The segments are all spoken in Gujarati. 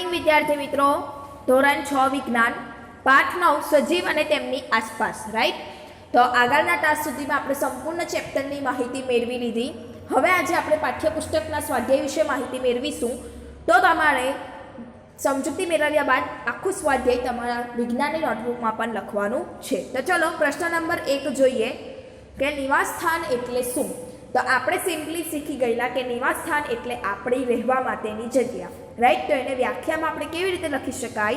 મોર્નિંગ વિદ્યાર્થી મિત્રો. ધોરણ છ વિજ્ઞાન. પાઠ નવ, સજીવ અને તેમની આસપાસ રાઈટ તો આગળના ટાસ્ક સુધીમાં આપણે સંપૂર્ણ ચેપ્ટરની માહિતી મેળવી લીધી. હવે આજે આપણે પાઠ્યપુસ્તકના સ્વાધ્યાય વિશે માહિતી મેળવીશું. તો તમારે સમજૂતી મેળવ્યા બાદ આખું સ્વાધ્યાય તમારા વિજ્ઞાનની નોટબુકમાં પણ લખવાનું છે. તો ચલો, પ્રશ્ન નંબર એક જોઈએ કે નિવાસ સ્થાન એટલે શું? તો આપણે સિમ્પલી શીખી ગયેલા કે નિવાસ સ્થાન એટલે આપણી રહેવા માટેની જગ્યા. રાઈટ તો એને વ્યાખ્યામાં આપણે કેવી રીતે લખી શકાય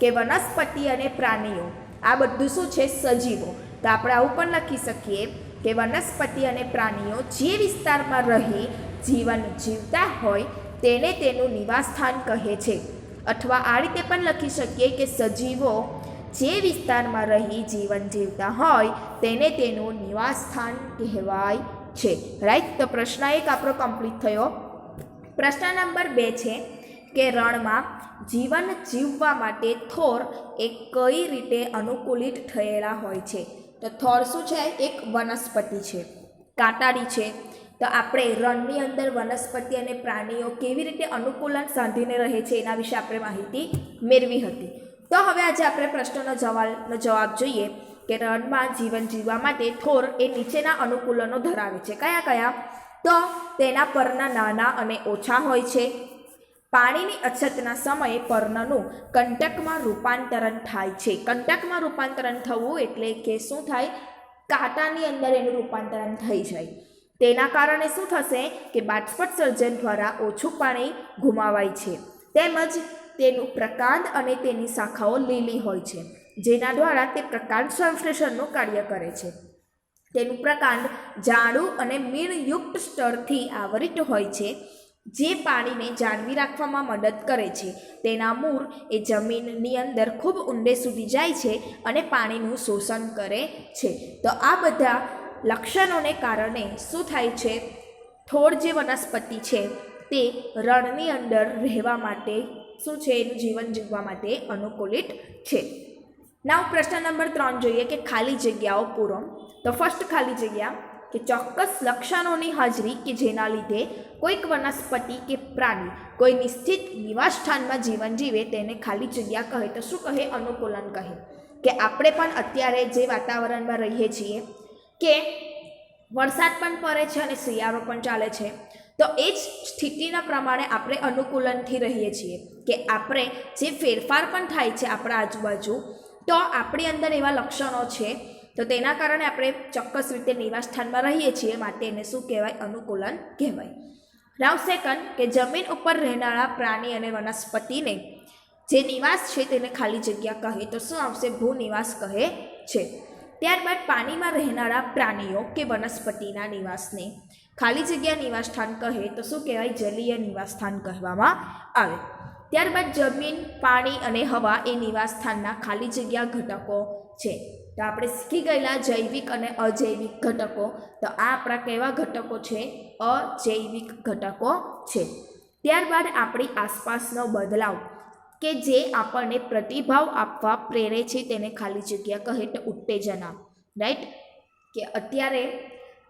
કે વનસ્પતિ અને પ્રાણીઓ. આ બધું શું છે? સજીવો. તો આપણે આવું પણ લખી શકીએ કે વનસ્પતિ અને પ્રાણીઓ જે વિસ્તારમાં રહી, જીવન જીવતા હોય, તેને તેનું નિવાસસ્થાન કહે છે. અથવા આ રીતે પણ લખી શકીએ કે સજીવો જે વિસ્તારમાં રહી, જીવન જીવતા હોય, તેને તેનું નિવાસસ્થાન કહેવાય છે. રાઈટ તો પ્રશ્ન એક આપણો કમ્પ્લીટ થયો. પ્રશ્ન નંબર બે છે કે રણમાં જીવન જીવવા માટે થોર એ કઈ રીતે અનુકૂલિત થયેલા હોય છે? તો થોર શું છે? એક વનસ્પતિ છે. કાંટાળી છે. તો આપણે રણની અંદર વનસ્પતિ અને પ્રાણીઓ કેવી રીતે અનુકૂલન સાધીને રહે છે એના વિશે આપણે માહિતી મેળવી હતી. તો હવે આજે આપણે પ્રશ્નનો જવાબનો જવાબ જોઈએ કે રણમાં જીવન જીવવા માટે થોર એ નીચેના અનુકૂલનો ધરાવે છે. કયા કયા? તો તેના પરના નાના અને ઓછા હોય છે. પાણીની અછતના સમયે પર્ણનું કંટકમાં રૂપાંતરણ થાય છે. કંટકમાં રૂપાંતરણ થવું એટલે કે શું થાય? કાંટાની અંદર એનું રૂપાંતરણ થઈ જાય. તેના કારણે શું થશે કે બાષ્પટ સર્જન દ્વારા ઓછું પાણી ગુમાવાય છે. તેમજ તેનું પ્રકાંડ અને તેની શાખાઓ લીલી હોય છે. જેના દ્વારા તે પ્રકાંડ સંશ્લેષણનું કાર્ય કરે છે. તેનું પ્રકાંડ જાડું અને મીણયુક્ત સ્તરથી આવરિત હોય છે. જે પાણીને જાળવી રાખવામાં મદદ કરે છે. તેના મૂળ એ જમીનની અંદર ખૂબ ઊંડે સુધી જાય છે અને પાણીનું શોષણ કરે છે. તો આ બધા લક્ષણોને કારણે શું થાય છે? થોડ જે વનસ્પતિ છે તે રણની અંદર રહેવા માટે શું છે? એનું જીવન જીવવા માટે અનુકૂલિત છે. નાવ પ્રશ્ન નંબર ત્રણ જોઈએ કે ખાલી જગ્યાઓ પૂરો. તો ફર્સ્ટ ખાલી જગ્યા કે ચોક્કસ લક્ષણોની હાજરી કે જેના લીધે કોઈક વનસ્પતિ કે પ્રાણી કોઈ નિશ્ચિત નિવાસ સ્થાનમાં જીવન જીવે તેને ખાલી જગ્યા કહે તો શું કહે? અનુકૂલન કહે. કે આપણે પણ અત્યારે જે વાતાવરણમાં રહીએ છીએ કે વરસાદ પણ પડે છે અને શિયાળો પણ ચાલે છે, તો એ જ સ્થિતિના પ્રમાણે આપણે અનુકૂલનથી રહીએ છીએ કે આપણે જે ફેરફાર પણ થાય છે આપણા આજુબાજુ, તો આપણી અંદર એવા લક્ષણો છે તો તેના કારણે આપણે ચોક્કસ રીતે નિવાસ સ્થાનમાં રહીએ છીએ માટે એને શું કહેવાય? અનુકૂલન કહેવાય. નાવ સેકન્ડ કે જમીન ઉપર રહેનારા પ્રાણી અને વનસ્પતિને જે નિવાસ છે તેને ખાલી જગ્યા કહે તો શું આવશે? ભૂનિવાસ કહે છે. ત્યારબાદ પાણીમાં રહેનારા પ્રાણીઓ કે વનસ્પતિના નિવાસને ખાલી જગ્યા નિવાસ સ્થાન કહે તો શું કહેવાય? જલીય નિવાસસ્થાન કહેવામાં આવે. ત્યારબાદ જમીન, પાણી અને હવા એ નિવાસ સ્થાનના ખાલી જગ્યા ઘટકો છે. તો આપણે શીખી ગયેલા જૈવિક અને અજૈવિક ઘટકો. તો આ આપણા કેવા ઘટકો છે? અજૈવિક ઘટકો છે. ત્યારબાદ આપણી આસપાસનો બદલાવ, કે જે આપણને પ્રતિભાવ આપવા પ્રેરે છે તેને ખાલી જગ્યા કહે તો ઉત્તેજના રાઈટ કે અત્યારે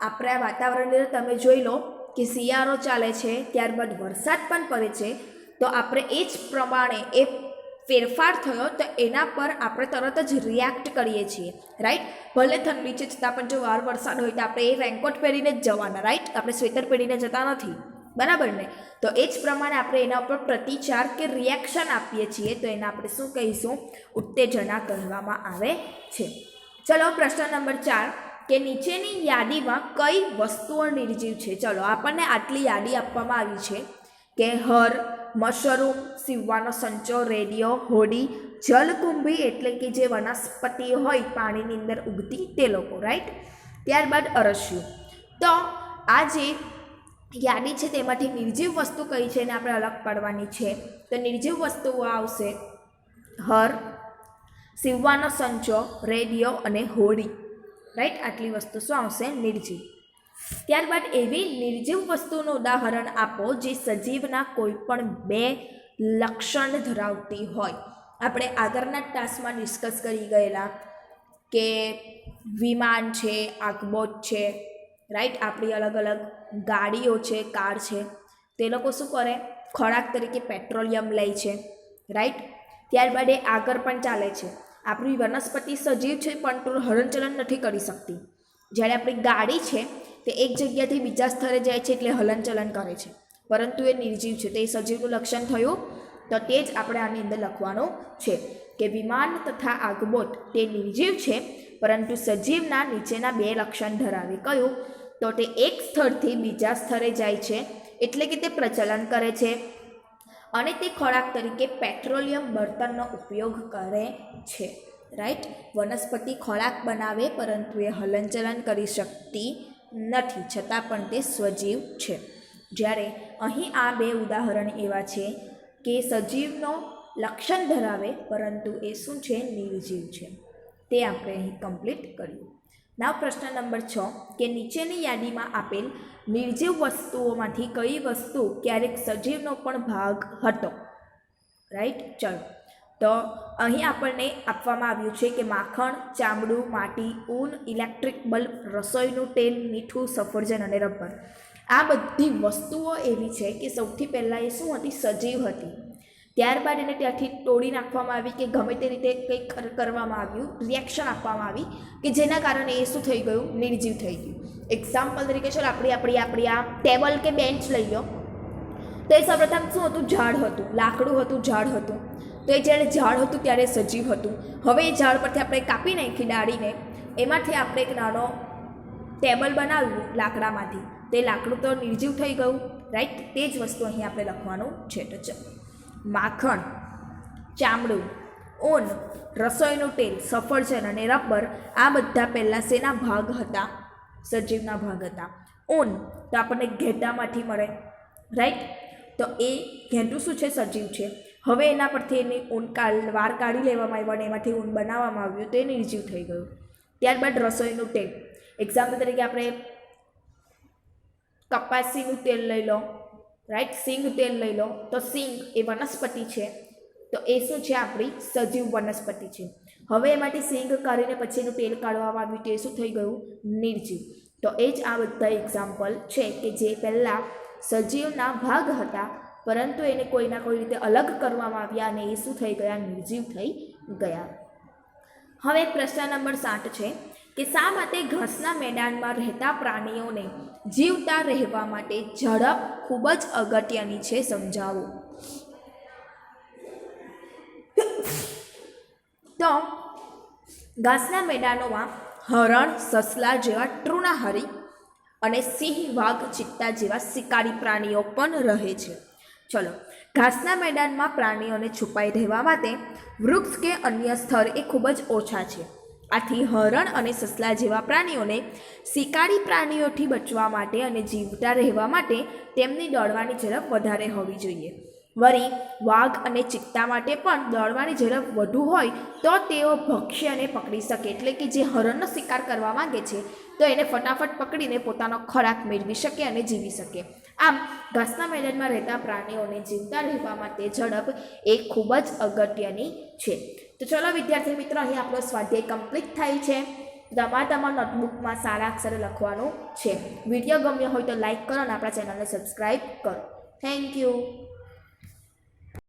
આપણા વાતાવરણને તમે જોઈ લો કે શિયાળો ચાલે છે, ત્યારબાદ વરસાદ પણ પડે છે. તો આપણે એ જ પ્રમાણે એ ફેરફાર થયો તો એના પર આપણે તરત જ રિએક્ટ કરીએ છીએ રાઈટ ભલે ઠંડી છે છતાં પણ જો વાર વરસાદ હોય તો આપણે એ રેનકોટ પહેરીને જ જવાના રાઈટ આપણે સ્વેટર પહેરીને જતા નથી, બરાબર ને? તો એ જ પ્રમાણે આપણે એના ઉપર પ્રતિચાર કે રિએક્શન આપીએ છીએ તો એને આપણે શું કહીશું? ઉત્તેજના કહેવામાં આવે છે. ચલો, પ્રશ્ન નંબર ચાર, કે નીચેની યાદીમાં કઈ વસ્તુઓ નિર્જીવ છે? ચલો, આપણને આટલી યાદી આપવામાં આવી છે કે હર મશરૂમ, સીવવાનો સંચો રેડિયો હોડી, જલકુંભી એટલે કે જે વનસ્પતિ હોય પાણીની અંદર ઉગતી તે લોકો રાઈટ ત્યારબાદ અરસ્યું. તો આ જે યાદી છે તેમાંથી નિર્જીવ વસ્તુ કઈ છે એને આપણે અલગ પાડવાની છે. તો નિર્જીવ વસ્તુઓ આવશે હર, સીવવાનો સંચો રેડિયો અને હોડી. રાઈટ આટલી વસ્તુ શું આવશે? નિર્જીવ. ત્યારબાદ એવી નિર્જીવ વસ્તુનું ઉદાહરણ આપો જે સજીવના કોઈ પણ બે લક્ષણ ધરાવતી હોય. આપણે આગળના ટાસ્કમાં ડિસ્કસ કરી ગયેલા કે વિમાન છે, આગબોટ છે, રાઈટ? આપણી અલગ અલગ ગાડીઓ છે, કાર છે. તે લોકો શું કરે? ખોરાક તરીકે પેટ્રોલિયમ લે છે, રાઈટ? ત્યારબાદ એ આગળ પણ ચાલે છે. આપણી વનસ્પતિ સજીવ છે પરંતુ હલનચલન નથી કરી શકતી. જ્યારે આપણી ગાડી છે તે એક જગ્યાથી બીજા સ્થળે જાય છે એટલે હલનચલન કરે છે. પરંતુ એ નિર્જીવ છે. તે સજીવનું લક્ષણ થયું તો તે જ આપણે આની અંદર લખવાનું છે કે વિમાન તથા આગબોટ તે નિર્જીવ છે, પરંતુ સજીવના નીચેના બે લક્ષણ ધરાવે કયું તો તે એક સ્થળથી બીજા સ્થળે જાય છે એટલે કે તે પ્રચલન કરે છે અને તે ખોરાક તરીકે પેટ્રોલિયમ બળતણનો ઉપયોગ કરે છે. રાઈટ? વનસ્પતિ ખોરાક બનાવે પરંતુ એ હલનચલન કરી શકતી નથી, છતાં પણ તે સ્વજીવ છે. જ્યારે અહીં આ બે ઉદાહરણ એવા છે કે સજીવનો લક્ષણ ધરાવે, પરંતુ એ શું છે? નિર્જીવ છે. તે આપણે અહીં કમ્પ્લીટ કર્યું. નાવ પ્રશ્ન નંબર છ, કે નીચેની યાદીમાં આપેલ નિર્જીવ વસ્તુઓમાંથી કઈ વસ્તુ ક્યારેક સજીવનો પણ ભાગ હતો? રાઈટ ચલો. તો અહીં આપણને આપવામાં આવ્યું છે કે માખણ, ચામડું, માટી, ઊન, ઇલેક્ટ્રિક બલ્બ, રસોઈનું તેલ, મીઠું, સફરજન અને રબર. આ બધી વસ્તુઓ એવી છે કે સૌથી પહેલાં એ શું હતી? સજીવ હતી. ત્યારબાદ એને ત્યાંથી તોડી નાખવામાં આવી કે ગમે તે રીતે કંઈક કરવામાં આવ્યું રિએક્શન આપવામાં આવી કે જેના કારણે એ શું થઈ ગયું? નિર્જીવ થઈ ગયું. એક્ઝામ્પલ તરીકે ચાલો, આપણી આપણી આપણી આ ટેબલ કે બેન્ચ લઈ લો તો એ સૌપ્રથમ શું હતું? ઝાડ હતું. લાકડું હતું, ઝાડ હતું. તો એ જ્યારે ઝાડ હતું ત્યારે સજીવ હતું. હવે એ ઝાડ પરથી આપણે કાપી નાખી, ડાળીને એમાંથી આપણે એક નાનો ટેબલ બનાવ્યું લાકડામાંથી. તે લાકડું તો નિર્જીવ થઈ ગયું રાઈટ તે જ વસ્તુ અહીં આપણે લખવાનું છે. તો ચલો. માખણ, ચામડું, ઊન, રસોઈનું તેલ, સફરજન અને રબર આ બધા પહેલાં શેના ભાગ હતા? સજીવના ભાગ હતા. ઊન તો આપણને ઘેટામાંથી મળે રાઈટ તો એ ઘેટું શું છે? સજીવ છે. હવે એના પરથી એની ઊન વાર કાઢી લેવામાં આવ્યો અને એમાંથી ઊન બનાવવામાં આવ્યું તો એ નિર્જીવ થઈ ગયું. ત્યારબાદ રસોઈનું તેલ. એક્ઝામ્પલ તરીકે આપણે કપાસીનું તેલ લઈ લો રાઈટ સિંગ તેલ લઈ લો. તો સિંગ એ વનસ્પતિ છે. તો એ શું છે? આપણી સજીવ વનસ્પતિ છે. હવે એમાંથી સિંગ કાઢીને પછી એનું તેલ કાઢવામાં આવ્યું તે શું થઈ ગયું? નિર્જીવ. તો એ જ આ બધા એક્ઝામ્પલ છે કે જે પહેલાં સજીવના ભાગ હતા, પરંતુ એને કોઈના કોઈ રીતે અલગ કરવામાં આવ્યા અને એ શું થઈ ગયા, નિર્જીવ થઈ ગયા. હવે પ્રશ્ન નંબર સાત છે કે શા માટે ઘાસના મેદાનમાં રહેતા પ્રાણીઓને જીવતા રહેવા માટે ઝડપ ખૂબ જ અગત્યની છે સમજાવો? તો ઘાસના મેદાનોમાં હરણ, સસલા જેવા તૃણાહારી અને સિંહ વાઘ ચિત્તા જેવા શિકારી પ્રાણીઓ પણ રહે છે. ચલો, ઘાસના મેદાનમાં પ્રાણીઓને છુપાઈ રહેવા માટે વૃક્ષ કે અન્ય સ્થળ એ ખૂબ જ ઓછા છે. આથી હરણ અને સસલા જેવા પ્રાણીઓને શિકારી પ્રાણીઓથી બચવા માટે અને જીવતા રહેવા માટે તેમની દોડવાની ઝડપ વધારે હોવી જોઈએ. વળી વાઘ અને ચિત્તા માટે પણ દોડવાની ઝડપ વધુ હોય તો તેઓ ભક્ષ્યને પકડી શકે, એટલે કે જે હરણનો શિકાર કરવા માંગે છે, તો એને ફટાફટ પકડીને પોતાનો ખોરાક મેળવી શકે અને જીવી શકે. આમ, ઘાસના મેદાનમાં રહેતા પ્રાણીઓને જીવતા રહેવા માટે ઝડપ એ ખૂબ જ અગત્યની છે. તો ચલો, વિદ્યાર્થી મિત્રો, અહીં આપણો સ્વાધ્યાય કમ્પ્લીટ થાય છે. તમારે તમારા નોટબુકમાં સારા અક્ષરે લખવાનું છે. વીડિયો ગમ્યો હોય તો લાઇક કરો અને આપણા ચેનલને સબસ્ક્રાઈબ કરો. Thank you.